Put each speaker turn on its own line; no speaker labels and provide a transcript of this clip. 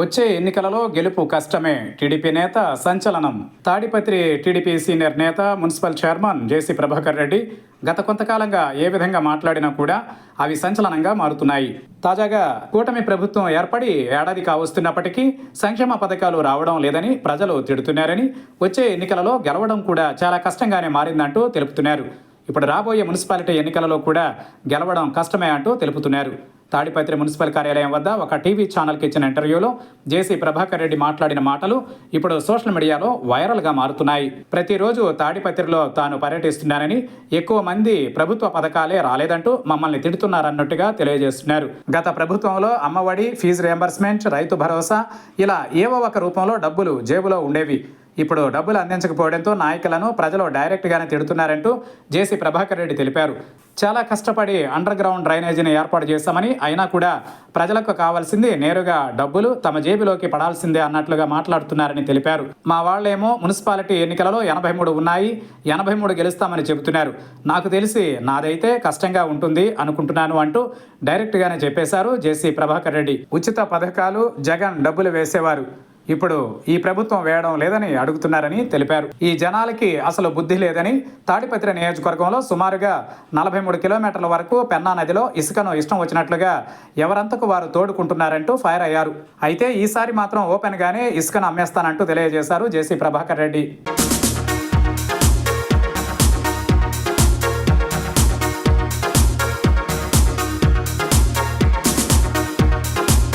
వచ్చే ఎన్నికలలో గెలుపు కష్టమే. టీడీపీ నేత సంచలనం. తాడిపత్రి టీడీపీ సీనియర్ నేత మున్సిపల్ చైర్మన్ జేసీ ప్రభాకర్ రెడ్డి గత కొంతకాలంగా ఏ విధంగా మాట్లాడినా కూడా అవి సంచలనంగా మారుతున్నాయి. తాజాగా కూటమి ప్రభుత్వం ఏర్పడి ఏడాది కావస్తున్నప్పటికీ సంక్షేమ పథకాలు రావడం లేదని ప్రజలు తిడుతున్నారని వచ్చే ఎన్నికలలో గెలవడం కూడా చాలా కష్టంగానే మారిందంటూ తెలుపుతున్నారు. ఇప్పుడు రాబోయే మున్సిపాలిటీ ఎన్నికలలో కూడా గెలవడం కష్టమే అంటూ తెలుపుతున్నారు. తాడిపత్రి మున్సిపల్ కార్యాలయం వద్ద ఒక టీవీ ఛానల్కి ఇచ్చిన ఇంటర్వ్యూలో జేసీ ప్రభాకర్ రెడ్డి మాట్లాడిన మాటలు ఇప్పుడు సోషల్ మీడియాలో వైరల్గా మారుతున్నాయి. ప్రతిరోజు తాడిపత్రిలో తాను పర్యటిస్తున్నానని ఎక్కువ మంది ప్రభుత్వ పథకాలే రాలేదంటూ మమ్మల్ని తిడుతున్నారన్నట్టుగా తెలియజేస్తున్నారు. గత ప్రభుత్వంలో అమ్మఒడి ఫీజు రియంబర్స్మెంట్ రైతు భరోసా ఇలా ఏవో ఒక రూపంలో డబ్బులు జేబులో ఉండేవి. ఇప్పుడు డబ్బులు అందించకపోవడంతో నాయకులను ప్రజలు డైరెక్ట్గానే తిడుతున్నారంటూ జేసీ ప్రభాకర్ రెడ్డి తెలిపారు. చాలా కష్టపడి అండర్ గ్రౌండ్ డ్రైనేజీని ఏర్పాటు చేశామని అయినా కూడా ప్రజలకు కావాల్సింది నేరుగా డబ్బులు తమ జేబులోకి పడాల్సిందే అన్నట్లుగా మాట్లాడుతున్నారని తెలిపారు. మా వాళ్ళేమో మున్సిపాలిటీ ఎన్నికలలో ఎనభై మూడు ఉన్నాయి ఎనభై మూడు గెలుస్తామని చెబుతున్నారు. నాకు తెలిసి నాదైతే కష్టంగా ఉంటుంది అనుకుంటున్నాను అంటూ డైరెక్ట్గానే చెప్పేశారు జేసీ ప్రభాకర్ రెడ్డి. ఉచిత పథకాలు జగన్ డబ్బులు వేసేవారు. ఇప్పుడు ఈ ప్రభుత్వం వేయడం లేదని అడుగుతున్నారని తెలిపారు. ఈ జనాలకి అసలు బుద్ధి లేదని తాడిపత్రి నియోజకవర్గంలో సుమారుగా నలభై మూడు కిలోమీటర్ల వరకు పెన్నా నదిలో ఇసుకను ఇష్టం వచ్చినట్లుగా ఎవరంతకు వారు తోడుకుంటున్నారంటూ ఫైర్ అయ్యారు. అయితే ఈసారి మాత్రం ఓపెన్గానే ఇసుకను అమ్మేస్తానంటూ తెలియజేశారు జేసీ ప్రభాకర్ రెడ్డి.